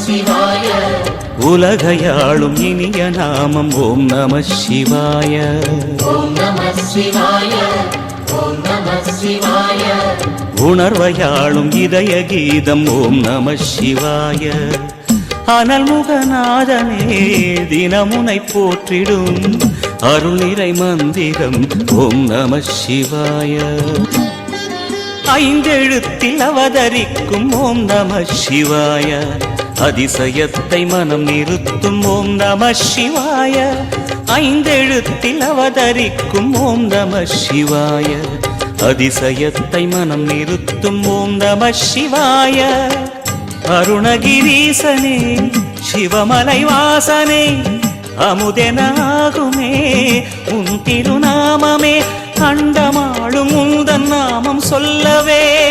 சிவாய உலகையாளும் இனிய நாமம் ஓம் நம சிவாய ஓம் நம சிவாய ஓம் நம சிவாய உணர்வையாளும் இதய கீதம் ஓம் நம சிவாய அனல்முகநாதனே தினமுனை போற்றிடும் அருள் நிறை மந்திரம் ஓம் நம சிவாய ஐந்தெழுத்தில் அவதரிக்கும் ஓம் நம சிவாய அதிசயத்தை மனம் நிறுத்தும் ஓம் நம சிவாய. ஐந்தெழுத்தில் அவதரிக்கும் ஓம் நம சிவாய. அதிசயத்தை மனம் நிறுத்தும் ஓம் நம சிவாய. அருணகிரீசனே சிவமலை வாசனே அமுதெனாகுமே உன் திருநாமமே அண்டமாளும் உந்தன் நாமம் சொல்லவே.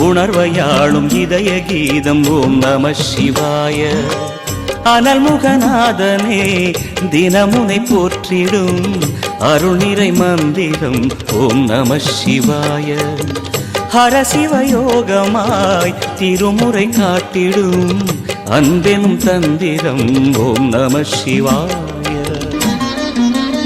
உணர்வையாளும் இதய கீதம் ஓம் நம சிவாய. அனல்முகநாதனே தினமுனை போற்றிடும் அருள் மந்திரம் ஓம் நம சிவாய. ஹரசிவயோகமாய் திருமுறை காட்டிடும் அன்பெனும் தந்திரம் ஓம் நம சிவாய.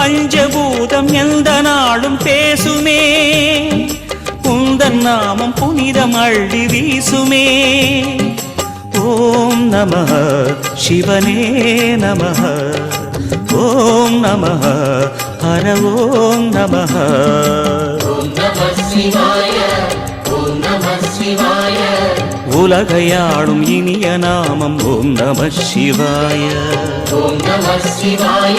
பஞ்சபூதம் எந்த நாளும் பேசுமே. உந்தன் நாமம் புனிதம் அள்ளி வீசுமே. ஓம் நம சிவனே நம. ஓம் நம ஹர ஓம் நம. ஓம் உலகையாளும் இனிய நாமம் ஓம் நம சிவாய ஓம் நம சிவாய.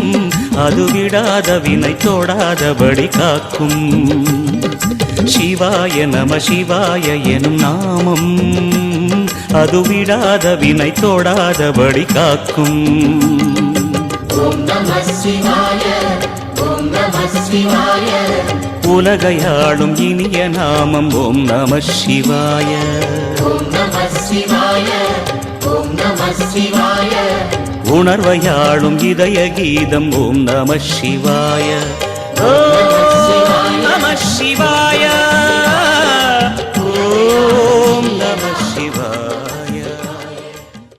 அது விடாத வினை தொடாதபடி காக்கும். சிவாய நம சிவாய எனும் நாமம். அது விடாத வினை தொடாதபடி காக்கும். உலகையாளும் இனிய நாமம் ஓம் நம சிவாய. உணர்வையாளும் இதய கீதம் ஓம் நம சிவாய.